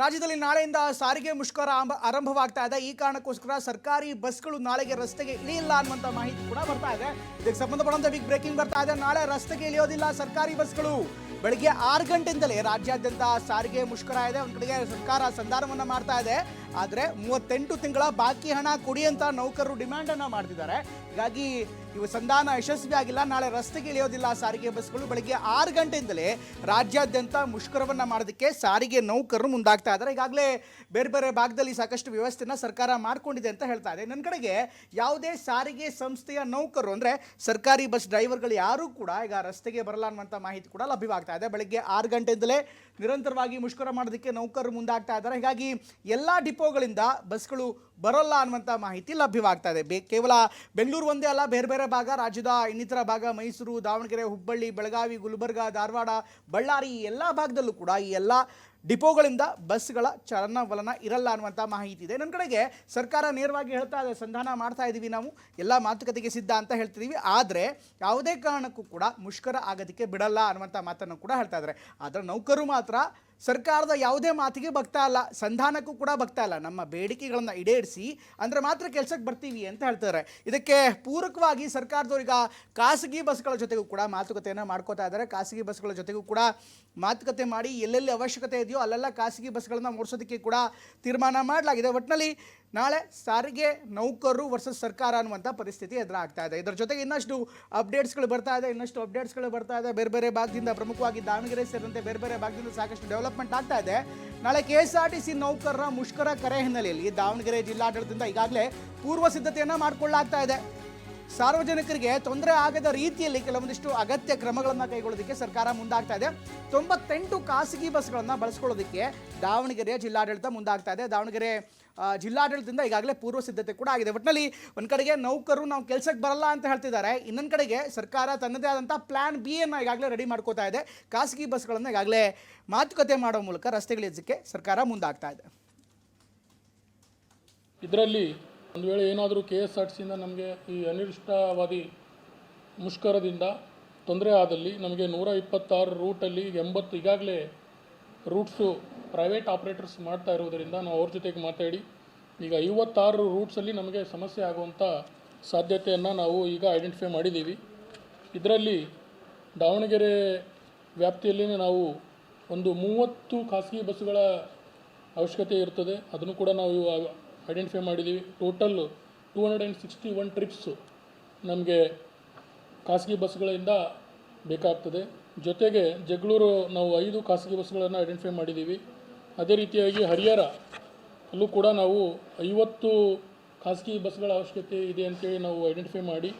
ರಾಜ್ಯದಲ್ಲಿ ನಾಳೆಯಿಂದ ಸಾರಿಗೆ ಮುಷ್ಕರ ಆರಂಭವಾಗ್ತಾ ಇದೆ. ಈ ಕಾರಣಕ್ಕೋಸ್ಕರ ಸರ್ಕಾರಿ ಬಸ್ಗಳು ನಾಳೆಗೆ ರಸ್ತೆಗೆ ಇಳಿಯಿಲ್ಲ ಅನ್ನುವಂಥ ಮಾಹಿತಿ ಕೂಡ ಬರ್ತಾ ಇದೆ. ಇದಕ್ಕೆ ಸಂಬಂಧಪಟ್ಟಂತೆ ಬಿಗ್ ಬ್ರೇಕಿಂಗ್ ಬರ್ತಾ ಇದೆ. ನಾಳೆ ರಸ್ತೆಗೆ ಇಳಿಯೋದಿಲ್ಲ ಸರ್ಕಾರಿ ಬಸ್ಗಳು. ಬೆಳಗ್ಗೆ ಆರು ಗಂಟೆಯಿಂದಲೇ ರಾಜ್ಯಾದ್ಯಂತ ಸಾರಿಗೆ ಮುಷ್ಕರ ಇದೆ. ಒಂದು ಕಡೆಗೆ ಸರ್ಕಾರ ಸಂಧಾನವನ್ನು ಮಾಡ್ತಾ ಇದೆ. ಆದರೆ ಮೂವತ್ತೆಂಟು ತಿಂಗಳ ಬಾಕಿ ಹಣ ಕೊಡಿ ಅಂತ ನೌಕರರು ಡಿಮ್ಯಾಂಡನ್ನು ಮಾಡ್ತಿದ್ದಾರೆ. ಹೀಗಾಗಿ ಇವು ಸಂಧಾನ ಯಶಸ್ವಿ ಆಗಿಲ್ಲ. ನಾಳೆ ರಸ್ತೆಗೆ ಇಳಿಯೋದಿಲ್ಲ ಸಾರಿಗೆ ಬಸ್ಗಳು. ಬೆಳಗ್ಗೆ ಆರು ಗಂಟೆಯಿಂದಲೇ ರಾಜ್ಯಾದ್ಯಂತ ಮುಷ್ಕರವನ್ನ ಮಾಡೋದಕ್ಕೆ ಸಾರಿಗೆ ನೌಕರರು ಮುಂದಾಗ್ತಾ ಇದ್ದಾರೆ. ಈಗಾಗಲೇ ಬೇರೆ ಬೇರೆ ಭಾಗದಲ್ಲಿ ಸಾಕಷ್ಟು ವ್ಯವಸ್ಥೆನ ಸರ್ಕಾರ ಮಾಡ್ಕೊಂಡಿದೆ ಅಂತ ಹೇಳ್ತಾ ಇದೆ. ನನ್ನ ಕಡೆಗೆ ಯಾವುದೇ ಸಾರಿಗೆ ಸಂಸ್ಥೆಯ ನೌಕರರು, ಅಂದರೆ ಸರ್ಕಾರಿ ಬಸ್ ಡ್ರೈವರ್ಗಳು ಯಾರೂ ಕೂಡ ಈಗ ರಸ್ತೆಗೆ ಬರಲ್ಲ ಅನ್ನುವಂಥ ಮಾಹಿತಿ ಕೂಡ ಲಭ್ಯವಾಗ್ತಾ ಇದೆ. ಬೆಳಗ್ಗೆ ಆರು ಗಂಟೆಯಿಂದಲೇ ನಿರಂತರವಾಗಿ ಮುಷ್ಕರ ಮಾಡೋದಕ್ಕೆ ನೌಕರರು ಮುಂದಾಗ್ತಾ ಇದ್ದಾರೆ. ಹೀಗಾಗಿ ಎಲ್ಲ ಡಿಪೋಗಳಿಂದ ಬಸ್ಗಳು ಬರೋಲ್ಲ ಅನ್ನುವಂಥ ಮಾಹಿತಿ ಲಭ್ಯವಾಗ್ತಾ ಇದೆ. ಬೇ ಕೇವಲ ಬೆಂಗಳೂರು ಒಂದೇ ಅಲ್ಲ, ಬೇರೆ ಬೇರೆ ಭಾಗ, ರಾಜ್ಯದ ಇನ್ನಿತರ ಭಾಗ, ಮೈಸೂರು, ದಾವಣಗೆರೆ, ಹುಬ್ಬಳ್ಳಿ, ಬೆಳಗಾವಿ, ಗುಲ್ಬರ್ಗ, ಧಾರವಾಡ, ಬಳ್ಳಾರಿ ಈ ಎಲ್ಲ ಭಾಗದಲ್ಲೂ ಕೂಡ ಈ ಎಲ್ಲ ಡಿಪೋಗಳಿಂದ ಬಸ್ಗಳ ಚಲನವಲನ ಇರಲ್ಲ ಅನ್ನುವಂಥ ಮಾಹಿತಿ ಇದೆ. ನನ್ನ ಕಡೆಗೆ ಸರ್ಕಾರ ನೇರವಾಗಿ ಹೇಳ್ತಾ ಇದೆ, ಸಂಧಾನ ಮಾಡ್ತಾ ಇದ್ದೀವಿ ನಾವು, ಎಲ್ಲ ಮಾತುಕತೆಗೆ ಸಿದ್ಧ ಅಂತ ಹೇಳ್ತಿದ್ದೀವಿ ಆದರೆ ಯಾವುದೇ ಕಾರಣಕ್ಕೂ ಕೂಡ ಮುಷ್ಕರ ಆಗೋದಕ್ಕೆ ಬಿಡಲ್ಲ ಅನ್ನುವಂಥ ಮಾತನ್ನು ಕೂಡ ಹೇಳ್ತಾ ಇದ್ದಾರೆ ಆದರೆ ನೌಕರು ಮಾತ್ರ ಸರ್ಕಾರದ ಯಾವುದೇ ಮಾತಿಗೆ ಬಗ್ತಾ ಇಲ್ಲ ಸಂಧಾನಕ್ಕೂ ಕೂಡ ಬಗ್ತಾ ಇಲ್ಲ ನಮ್ಮ ಬೇಡಿಕೆಗಳನ್ನು ಈಡೇರಿಸಿ ಅಂದರೆ ಮಾತ್ರ ಕೆಲಸಕ್ಕೆ ಬರ್ತೀವಿ ಅಂತ ಹೇಳ್ತಾರೆ ಇದಕ್ಕೆ ಪೂರಕವಾಗಿ ಸರ್ಕಾರದವ್ರು ಈಗ ಖಾಸಗಿ ಬಸ್ಗಳ ಜೊತೆಗೂ ಕೂಡ ಮಾತುಕತೆಯನ್ನು ಮಾಡ್ಕೋತಾ ಇದ್ದಾರೆ ಖಾಸಗಿ ಬಸ್ಗಳ ಜೊತೆಗೂ ಕೂಡ ಮಾತುಕತೆ ಮಾಡಿ ಎಲ್ಲೆಲ್ಲಿ ಅವಶ್ಯಕತೆ ಇದೆಯೋ ಅಲ್ಲೆಲ್ಲ ಖಾಸಗಿ ಬಸ್ಗಳನ್ನು ಓಡಿಸೋದಕ್ಕೆ ಕೂಡ ತೀರ್ಮಾನ ಮಾಡಲಾಗಿದೆ. ಒಟ್ಟಿನಲ್ಲಿ ನಾಳೆ ಸಾರಿಗೆ ನೌಕರರು ವರ್ಸಸ್ ಸರ್ಕಾರ ಅನ್ನುವಂಥ ಪರಿಸ್ಥಿತಿ ಎದುರಾಗ್ತಾ ಇದೆ. ಇದರ ಜೊತೆಗೆ ಇನ್ನಷ್ಟು ಅಪ್ಡೇಟ್ಸ್ಗಳು ಬರ್ತಾ ಇದೆ. ಇನ್ನಷ್ಟು ಅಪ್ಡೇಟ್ಸ್ಗಳು ಬರ್ತಾ ಇದೆ. ಬೇರೆ ಬೇರೆ ಭಾಗದಿಂದ ಪ್ರಮುಖವಾಗಿ ದಾವಣಗೆರೆ ಸೇರಿದಂತೆ ಬೇರೆ ಬೇರೆ ಭಾಗದಿಂದ ಸಾಕಷ್ಟು ಡೆವಲಪ್ಮೆಂಟ್ ಆಗ್ತಾ ಇದೆ. ನಾಳೆ K S R T C ನೌಕರರ ಮುಷ್ಕರ ಕರೆ ಹಿನ್ನೆಲೆಯಲ್ಲಿ ದಾವಣಗೆರೆ ಜಿಲ್ಲಾಡಳಿತದಿಂದ ಈಗಾಗಲೇ ಪೂರ್ವ ಸಿದ್ಧತೆಯನ್ನು ಮಾಡಿಕೊಳ್ಳಲಾಗ್ತಾ ಇದೆ. ಸಾರ್ವಜನಿಕರಿಗೆ ತೊಂದರೆ ಆಗದ ರೀತಿಯಲ್ಲಿ ಕೆಲವೊಂದಿಷ್ಟು ಅಗತ್ಯ ಕ್ರಮಗಳನ್ನು ಕೈಗೊಳ್ಳೋದಕ್ಕೆ ಸರ್ಕಾರ ಮುಂದಾಗ್ತಾ ಇದೆ. ತೊಂಬತ್ತೆಂಟು ಖಾಸಗಿ ಬಸ್ಗಳನ್ನು ಬಳಸ್ಕೊಳ್ಳೋದಕ್ಕೆ ದಾವಣಗೆರೆ ಜಿಲ್ಲಾಡಳಿತ ಮುಂದಾಗ್ತಾ ಇದೆ. ದಾವಣಗೆರೆ ಜಿಲ್ಲಾಡಳಿತದಿಂದ ಈಗಾಗಲೇ ಪೂರ್ವ ಸಿದ್ಧತೆ ಕೂಡ ಆಗಿದೆ. ಒಟ್ಟಿನಲ್ಲಿ ಒಂದು ಕಡೆಗೆ ನೌಕರರು ನಾವು ಕೆಲಸಕ್ಕೆ ಬರಲ್ಲ ಅಂತ ಹೇಳ್ತಿದ್ದಾರೆ. ಇನ್ನೊಂದು ಕಡೆಗೆ ಸರ್ಕಾರ ತನ್ನದೇ ಆದಂಥ ಪ್ಲ್ಯಾನ್ ಬಿ ಅನ್ನು ಈಗಾಗಲೇ ರೆಡಿ ಮಾಡ್ಕೋತಾ ಇದೆ. ಖಾಸಗಿ ಬಸ್ಗಳನ್ನು ಈಗಾಗಲೇ ಮಾತುಕತೆ ಮಾಡೋ ಮೂಲಕ ರಸ್ತೆಗಳಿದ್ದಕ್ಕೆ ಸರ್ಕಾರ ಮುಂದಾಗ್ತಾ ಇದೆ. ಇದರಲ್ಲಿ ಒಂದು ವೇಳೆ ಏನಾದರೂ ಕೆ ಎಸ್ ಆರ್ ಟಿ ಸಿಯಿಂದ ನಮಗೆ ಈ ಅನಿರ್ದಿಷ್ಟವಾದಿ ಮುಷ್ಕರದಿಂದ ತೊಂದರೆ ಆದಲ್ಲಿ ನಮಗೆ ನೂರ ಇಪ್ಪತ್ತಾರು ರೂಟಲ್ಲಿ ಎಂಬತ್ತು ಈಗಾಗಲೇ ರೂಟ್ಸು ಪ್ರೈವೇಟ್ ಆಪ್ರೇಟರ್ಸ್ ಮಾಡ್ತಾ ಇರೋದರಿಂದ ನಾವು ಅವ್ರ ಜೊತೆಗೆ ಮಾತಾಡಿ, ಈಗ ಐವತ್ತಾರು ರೂಟ್ಸಲ್ಲಿ ನಮಗೆ ಸಮಸ್ಯೆ ಆಗುವಂಥ ಸಾಧ್ಯತೆಯನ್ನು ನಾವು ಈಗ ಐಡೆಂಟಿಫೈ ಮಾಡಿದ್ದೀವಿ. ಇದರಲ್ಲಿ ದಾವಣಗೆರೆ ವ್ಯಾಪ್ತಿಯಲ್ಲಿ ನಾವು ಒಂದು ಮೂವತ್ತು ಖಾಸಗಿ ಬಸ್ಗಳ ಅವಶ್ಯಕತೆ ಇರ್ತದೆ. ಅದನ್ನು ಕೂಡ ನಾವು ಐಡೆಂಟಿಫೈ ಮಾಡಿದ್ದೀವಿ total two hundred and sixty one trips ನಮಗೆ ಖಾಸಗಿ ಬಸ್ಗಳಿಂದ ಬೇಕಾಗ್ತದೆ. ಜೊತೆಗೆ ಜಗಳೂರು ನಾವು ಐದು ಖಾಸಗಿ ಬಸ್ಗಳನ್ನು ಐಡೆಂಟಿಫೈ ಮಾಡಿದ್ದೀವಿ ಅದೇ ರೀತಿಯಾಗಿ ಹರಿಹರ ಅಲ್ಲೂ ಕೂಡ ನಾವು ಐವತ್ತು ಖಾಸಗಿ ಬಸ್ಗಳ ಅವಶ್ಯಕತೆ ಇದೆ ಅಂತೇಳಿ ನಾವು ಐಡೆಂಟಿಫೈ ಮಾಡಿ.